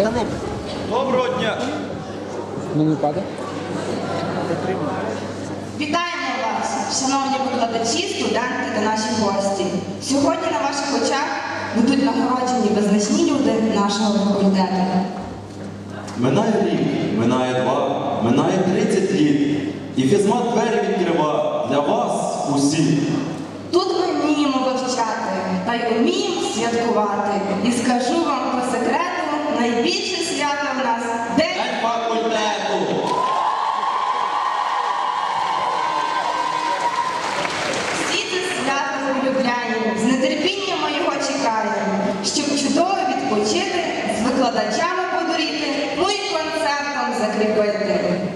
Доброго дня! Ну не падає? Вітаємо вас, шановні викладачі, студенти та наші гості. Сьогодні на ваших очах будуть нагороджені визначні люди нашого факультету. Минає рік, минає два, минає 30 літ. І фізмат двері відкрива для вас усіх. Тут ми вміємо вивчати та й уміємо святкувати. І скажу вам найбільше свято в нас день. Факультету! Всі це свято улюбляємо, з нетерпінням ми його чекаємо, щоб чудово відпочити, з викладачами подуріти, ну і концертом закріпити.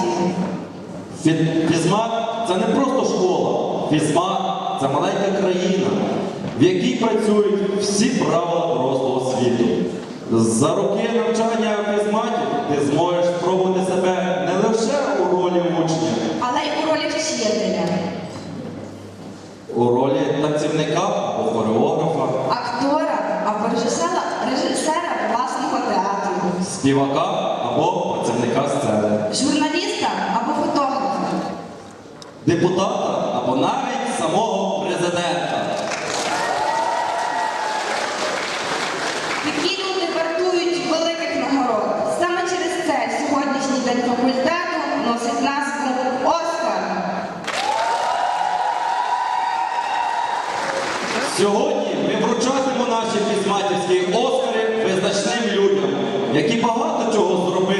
Цивілізацію. Фі- це не просто школа. Фізмат це маленька країна, в якій працюють всі правила дорослого світу. За роки навчання в фізматі ти зможеш спробувати себе не лише у ролі учня, Але й у ролі вчителя, у ролі танцівника або хореографа, актора або режисера, режисера власного театру, співака або працівника сцени. Депутата або навіть самого президента. Такі люди вартують великих нагород. Саме через це сьогоднішній день факультету носить назву Оскар. Сьогодні ми вручатимемо наші фізматівські Оскари визначним людям, які багато чого зробили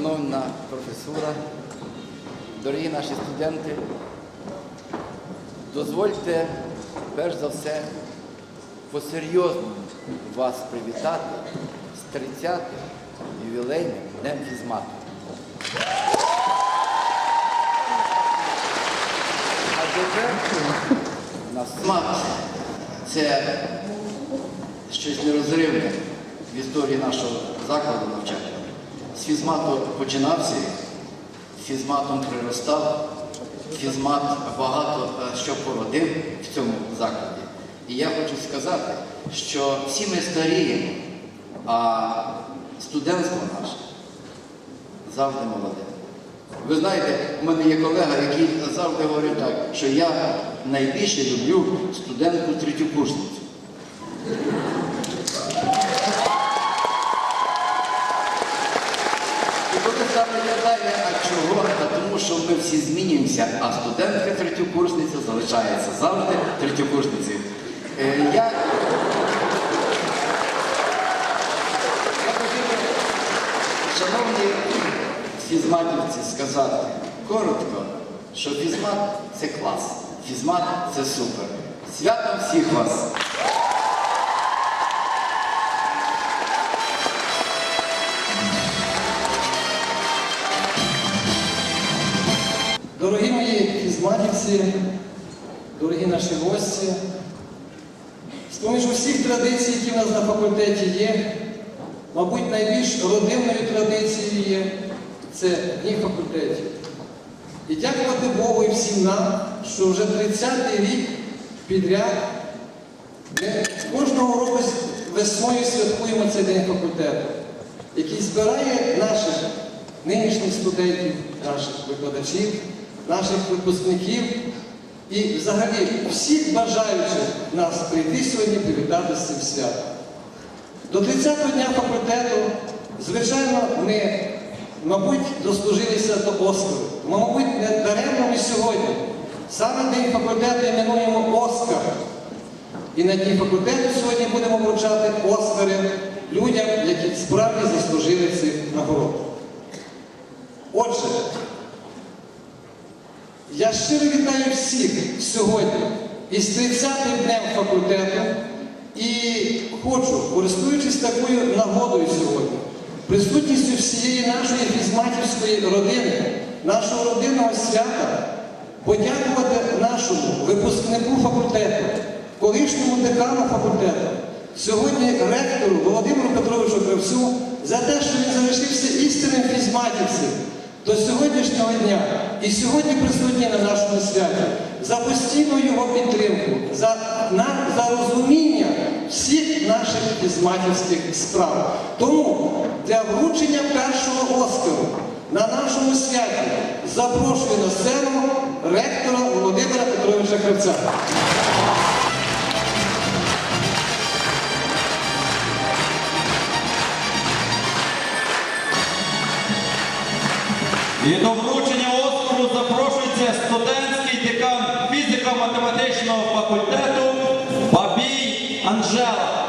шановна професура, дорогі наші студенти, дозвольте перш за все по-серйозному вас привітати з 30-м ювілейним днем фізмату. А тепер на смак це щось нерозривне в історії нашого закладу навчання. З фізмату починався, фізматом приростав, фізмат багато е, що породив в цьому закладі. І я хочу сказати, що всі ми старіємо, а студентство наше завжди молоде. Ви знаєте, у мене є колега, який завжди говорить так, що я найбільше люблю студентку третьокурсницю. І коли запитає, а чого? Та тому що ми всі змінюємося, а студентка третьокурсниця залишається завжди третьокурсницею. Е, я шановні фізматівці, сказати коротко, що фізмат це клас, фізмат це супер. Святом всіх вас! Дорогі мої фізматівці, дорогі наші гості, з-поміж усіх традицій, які в нас на факультеті є, мабуть, найбільш родинною традицією є це дні факультетів. І дякувати Богу і всім нам, що вже 30-й рік підряд ми кожного року весною святкуємо цей день факультету, який збирає наших нинішніх студентів, наших викладачів, наших випускників і взагалі всіх бажаючих нас прийти сьогодні привітати з цим святом. До 30-го дня факультету, звичайно, ми, мабуть, дослужилися до Оскару. Ми, мабуть, не даремно ми сьогодні. Саме День факультету іменуємо Оскар. І на дні факультету сьогодні будемо вручати Оскари людям, які справді заслужили цих нагород. Щиро вітаю всіх сьогодні із 30-м днем факультету. І хочу, користуючись такою нагодою сьогодні, присутністю всієї нашої фізматівської родини, нашого родинного свята, подякувати нашому випускнику факультету, колишньому декану факультету, сьогодні ректору Володимиру Петровичу Кравцю за те, що він залишився істинним фізматівцем до сьогоднішнього дня і сьогодні присутній на нашому святі, за постійну його підтримку, за, на, за розуміння всіх наших фізматівських справ. Тому для вручення першого Оскару на нашому святі запрошую на сцену ректора Володимира Петровича Кравця. І фізико-математичного факультету Бабій Анжела.